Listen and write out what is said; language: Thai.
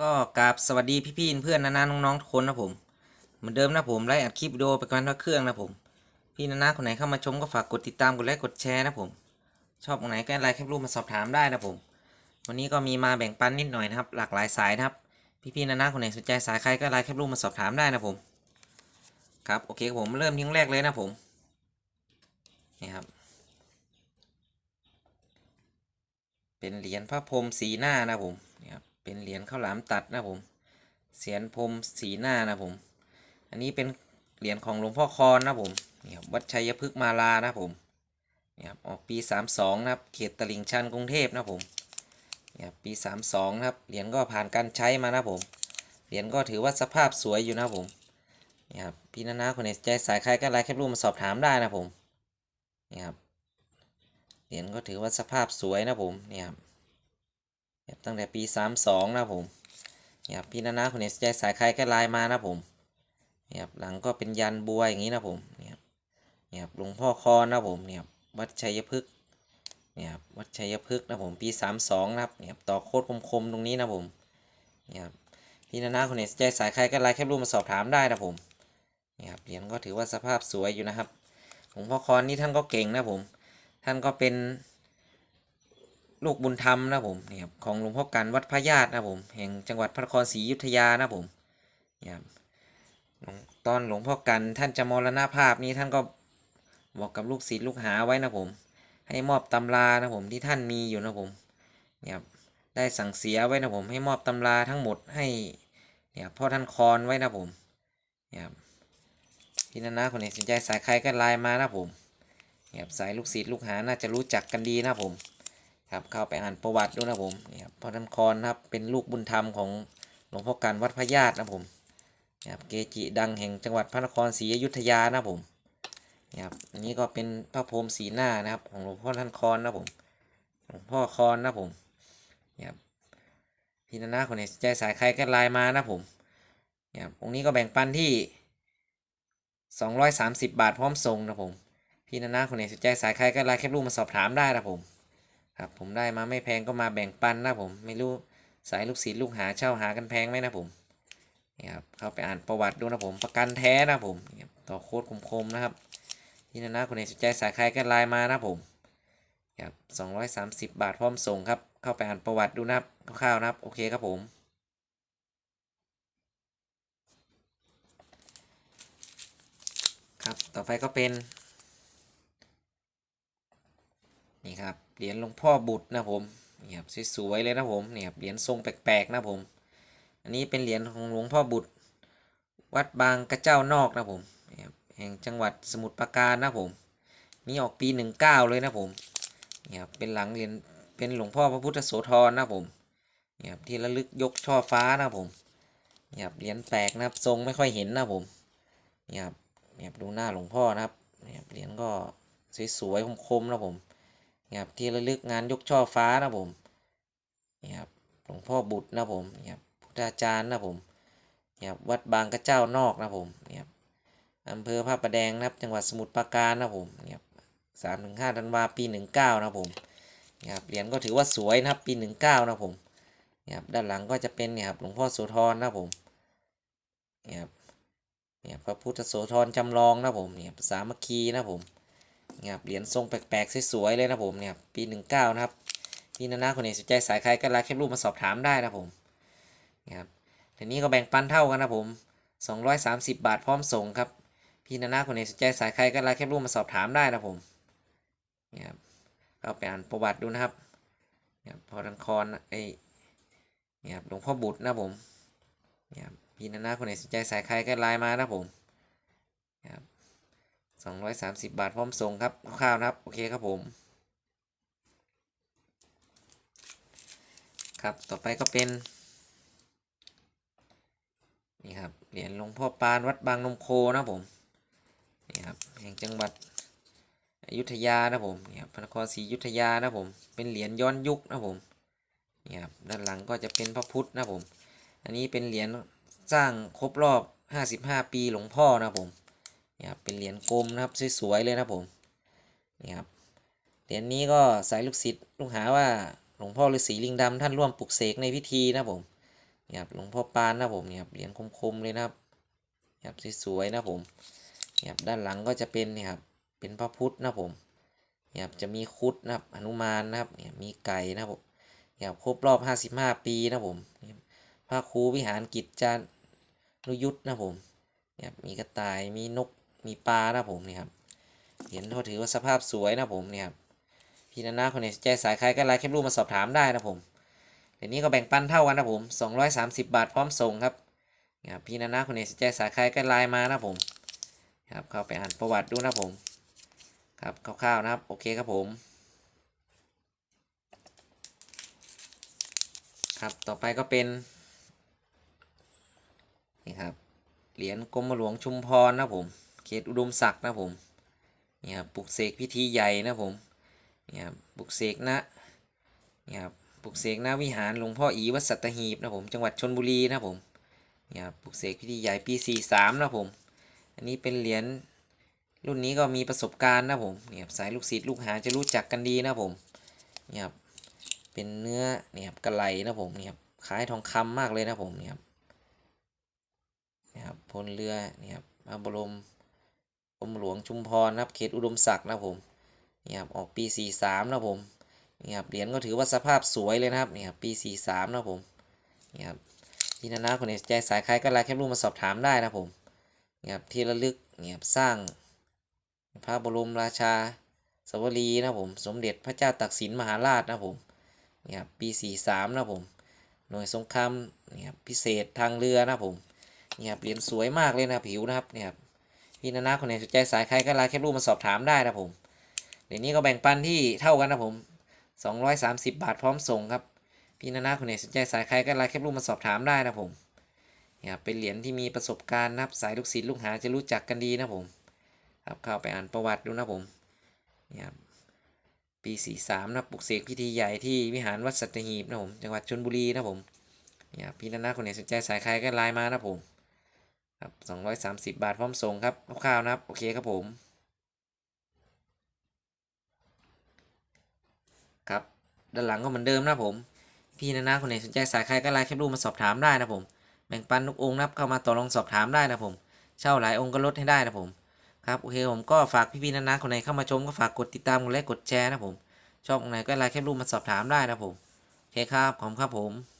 ก็กราบสวัสดีพี่ๆเพื่อนนานาน้องๆทุกคนนะผมเหมือนเดิมนะผมไลฟ์อัดคลิปวิดีโอไปกันทุกเครื่องนะผม พี่นานาคนไหนเข้ามาชมก็ฝากกดติดตามกดไลค์กดแชร์นะผม ชอบตรงไหนก็ไลน์แคปรูปมาสอบถามได้นะผม วันนี้ก็มีมาแบ่งปันนิดหน่อยนะครับ หลากหลายสายนะครับ พี่ๆนานาคนไหนสนใจสายใครก็ไลน์แคปรูปมาสอบถามได้นะผมครับโอเคผมเริ่มที่แรกเลยนะผมนี่ครับเป็นเหรียญพระพรหมสีหน้านะผม เป็นเหรียญข้าวหลามตัดนะผมเสียนพรมสีหน้านะผม อันนี้เป็นเหรียญของหลวงพ่อคอนนะผมนี่ครับวัดชัยพฤกษ์มาลานะผมนี่ครับออกปี32นะครับเขตตลิ่งชันกรุงเทพนะผมนี่ครับปี32นะครับเหรียญก็ผ่านการใช้มานะผมเหรียญก็ถือว่าสภาพสวยอยู่นะผมนี่ครับพี่นานาคนไหนใจสายใครก็ไลน์แคปรูปมาสอบถามได้นะผมนี่ครับเหรียญก็ถือว่าสภาพสวยนะผมนี่ครับ ตั้งแต่ปี 32 นะผมเนี่ยครับพี่นานาคนนสนใจสายใครก็ไลน์มานะผมเนี่ยครับหลังก็เป็นยันบัวอย่างนี้นะผมเนี่ยครับนี่ครับหลวงพ่อคอนนะผมเนี่ยครับวัดชัยพฤกษ์เนี่ยครับวัดชัยพฤกษ์นะผมปี 32นะครับเนี่ยครับต่อโคตรคมๆตรงนี้นะผมเนี่ยครับพี่นานาคนนสนใจสายใครก็ไลน์แคปรูปมาสอบถามได้นะผมเนี่ยครับเหรียญก็ถือว่าสภาพสวยอยู่นะครับหลวงพ่อคอนนี่ท่านก็เก่งนะผม ท่านก็เป็น ลูกบุญธรรมนะผมเนี่ยครับของหลวงพ่อกันวัดพระญาตินะผมแห่งจังหวัดพระนครศรีอยุธยานะผมเนี่ยครับตอนหลวงพ่อกันท่านจะมรณภาพนี้ท่านก็บอกกับลูกศิษย์ลูกหาไว้นะผม ให้มอบตำรานะผมที่ท่านมีอยู่นะผมเนี่ยครับได้สั่งเสียไว้นะผม ให้มอบตำราทั้งหมดให้เนี่ยครับพ่อท่านคอนไว้นะผมเนี่ยครับพี่นานาคนไหนสนใจสายใครก็ไลน์มานะผมเนี่ครับสายลูกศิษย์ลูกหาน่าจะรู้จักกันดีนะผม ครับเข้าไปอ่านประวัติดูนะผมนี่ครับพ่อท่านคอนครับเป็นลูกบุญธรรมของหลวงพ่อการวัดพระญาตินะผมนี่ครับเกจิดังแห่งจังหวัดพระนครศรีอยุธยานะผมนี่ครับอันนี้ก็เป็นพระพรมสีหน้านะครับของหลวงพ่อท่านคอนนะผมหลวงพ่อคอนนะผมนี่ครับพี่นานาคนนสนใจสายใครก็ไลน์มานะผมนี่ครับองค์นี้ก็แบ่งปันที่ 230 บาทพร้อมส่งนะผมพี่นานาคนไหนสนใจสายใครก็ไลน์แคปรูปมาสอบถามได้นะผม ครับผมได้มาไม่แพงก็มาแบ่งปันนะผมไม่รู้สายลูกศิษย์ลูกหาเช่าหากันแพงไหมนะผมนี่ครับเข้าไปอ่านประวัติดูนะผมประกันแท้นะผมต่อโค้ดคมๆนะครับพี่นานาคนไหนสนใจสายใครก็ไลน์มานะผมครับ230บาทพร้อมส่งครับเข้าไปอ่านประวัติดูนะครับคร่าวๆนะครับโอเคครับผมครับต่อไปก็เป็น นี่ครับเหรียญหลวงพ่อบุตรนะผมนี่ครับสวยๆเลยนะผมนี่ครับเหรียญทรงแปลกๆนะผม อันนี้เป็นเหรียญของหลวงพ่อบุตร วัดบางกระเจ้านอกนะผมนี่ครับแห่งจังหวัดสมุทรปราการนะผมนี่ออกปีหนึ่งเก้าเลยนะผมนี่ครับเป็นหลังเหรียญเป็นหลวงพ่อพระพุทธโสธรนะผมนี่ครับที่ระลึกยกช่อฟ้านะผมนี่ครับเหรียญแปลกนะครับทรงไม่ค่อยเห็นนะผมนี่ครับนี่ครับดูหน้าหลวงพ่อนะครับนี่ครับเหรียญก็สวยๆคมๆนะผม นี่ครับที่ระลึกงานยกช่อฟ้านะผมนี่ครับหลวงพ่อบุตรนะผมนี่ครับพุทธาจารย์นะผมนี่ครับวัดบางกระเจ้านอกนะผมนี่ครับอำเภอพระประแดงนะครับจังหวัดสมุทรปราการนะผมนี่ครับสามถึงห้าธันวาปีหนึ่งเก้านะผมนี่ครับเหรียญก็ถือว่าสวยนะครับปีหนึ่งเก้านะผมนี่ครับด้านหลังก็จะเป็นนี่ครับหลวงพ่อโสธรนะผมนี่ครับนี่ครับพระพุทธโสธรจำลองนะผมนี่ครับสามัคคีนะผม นี่ยครับเหรียญทรงแปลกๆสวยๆเลยนะผมเนี่ยปีหนึ่งเก้านะครับพี่นานาคนไหนสนใจสายใครก็ไลน์แคปรูปมาสอบถามได้นะผมเนี่ยครับทีนี้ก็แบ่งปันเท่ากันนะผม 230 บาทพร้อมส่งครับพี่นานาคนไหนสนใจสายใครก็ไลน์แคปรูปมาสอบถามได้นะผมเนี่ยครับก็ไปอ่านประวัติดูนะครับเนี่ยพอรันคอนไอเนี่ยครับหลวงพ่อบุตรนะผมเนี่ยครับพี่นานาคนไหนสนใจสายใครก็ไลน์มานะผมเนี่ยครับ สองร้อยสามสิบบาทพร้อมส่งครับคร่าวนะครับ โอเคครับผม ครับต่อไปก็เป็น นี่ครับเหรียญหลวงพ่อปานวัดบางนมโคนะผม นี่ครับแห่งจังหวัดอยุธยานะผมนี่ครับพระนครศรีอยุธยานะผม เป็นเหรียญย้อนยุคนะผมนี่ครับด้านหลังก็จะเป็นพระพุทธนะผม อันนี้เป็นเหรียญสร้างครบรอบ 55 ปีหลวงพ่อนะผม นี่ครับเป็นเหรียญกลมนะครับสวยๆเลยนะผมนี่ครับเหรียญนี้ก็สายลูกศิษย์ลูกหาว่าหลวงพ่อฤาษีลิงดำท่านร่วมปลุกเสกในพิธีนะผมนี่ครับหลวงพ่อปานนะผมนี่ครับเหรียญคมๆเลยนะครับนี่ครับสวยๆนะผมนี่ครับด้านหลังก็จะเป็นนี่ครับเป็นพระพุทธนะผมนี่ครับจะมีคุดนะครับหนุมานนะครับนี่มีไก่นะผมนี่ครับครบรอบ 55 ปีนะผมพระครูวิหารกิจจานุยุทธนะผมนี่ครับมีกระต่ายมีนก มีปลานะผมนี่ครับเหรียญเขาถือว่าสภาพสวยนะผมนี่ครับพี่นานาคนไหนสนใจสายใครก็ไลน์แคปรูปมาสอบถามได้นะผมเดี๋ยวนี้ก็แบ่งปันเท่ากันนะผม 230 บาทพร้อมส่งครับนี่ครับพี่นานาคนไหนสนใจสายใครก็ไลน์มานะผมครับเข้าไปอ่านประวัติดูนะผมครับคร่าวๆนะครับโอเคครับผมครับต่อไปก็เป็นนี่ครับเหรียญกรมหลวงชุมพรนะผม เขตอุดมศักดิ์นะผมนี่ครับปลุกเสกพิธีใหญ่นะผมนี่ครับปลุกเสกนะนี่ครับปลุกเสกหน้าวิหารหลวงพ่ออีวัดสัตหีบนะผมจังหวัดชนบุรีนะผมเนี่ยครับปลุกเสกพิธีใหญ่ปี43นะผม อันนี้เป็นเหรียญรุ่นนี้ก็มีประสบการณ์นะผมเนี่ยครับสายลูกศิษย์ลูกหาจะรู้จักกันดีนะผมเนี่ยครับเป็นเนื้อเนี่ยครับกระไหลนะผมเนี่ยครับคล้ายทองคำมากเลยนะผมเนี่ยครับเนี่ยครับพลเรือเนี่ยครับพระบรม กรมหลวงชุมพรนะครับเขตอุดมศักดิ์นะผมเนี่ยครับออกปี 43 นะผมนี่ครับเหรียญก็ถือว่าสภาพสวยเลยนะครับนี่ครับปี 43 นะผมนี่ครับพี่นานาคนไหนใจสายใครก็ไลน์แคปรูปมาสอบถามได้นะผมนี่ครับที่ระลึกนี่ครับสร้างพระบรมราชาสวรีนะผมสมเด็จพระเจ้าตากสินมหาราชนะผมนี่ครับปี 43 นะผมหน่วยสงครามนี่ครับพิเศษทางเรือนะผมนี่ครับเหรียญสวยมากเลยนะครับผิวนะครับนี่ครับ พี่นานาคนไหนสนใจสายใครก็ไลน์แคปรูปมาสอบถามได้นะผมเหรียญนี้ก็แบ่งปันที่เท่ากันนะครับผม 230 บาทพร้อมส่งครับ พี่นานาคนไหนสนใจสายใครก็ไลน์แคปรูปมาสอบถามได้นะผมเนี่ยเป็นเหรียญที่มีประสบการณ์นะครับสายลูกศิษย์ลูกหาจะรู้จักกันดีนะผม ครับเข้าไปอ่านประวัติดูนะผมเนี่ยปี43นะปลุกเสกพิธีใหญ่ที่วิหารวัดสัตหีบนะผมจังหวัดชลบุรีนะผมเนี่ยพี่นานาคนไหนสนใจสายใครก็ไลน์มานะผม ครับ230 บาทพร้อมส่งครับคร่าวๆนะครับ โอเคครับผม ครับ ด้านหลังก็เหมือนเดิมนะผม พี่นานาคนไหนสนใจสายใครก็ไลน์แคปรูปมาสอบถามได้นะผม แบ่งปันทุกองค์นับเข้ามาต่อรองสอบถามได้นะผม เช่าหลายองค์ก็ลดให้ได้นะผม ครับ โอเคผมก็ฝากพี่ๆนานาคนไหนเข้ามาชมก็ฝากกดติดตามกดไลค์กดแชร์นะผม ชอบองไหนก็ไลน์แคปรูปมาสอบถามได้นะผม โอเคครับ ขอบคุณครับผม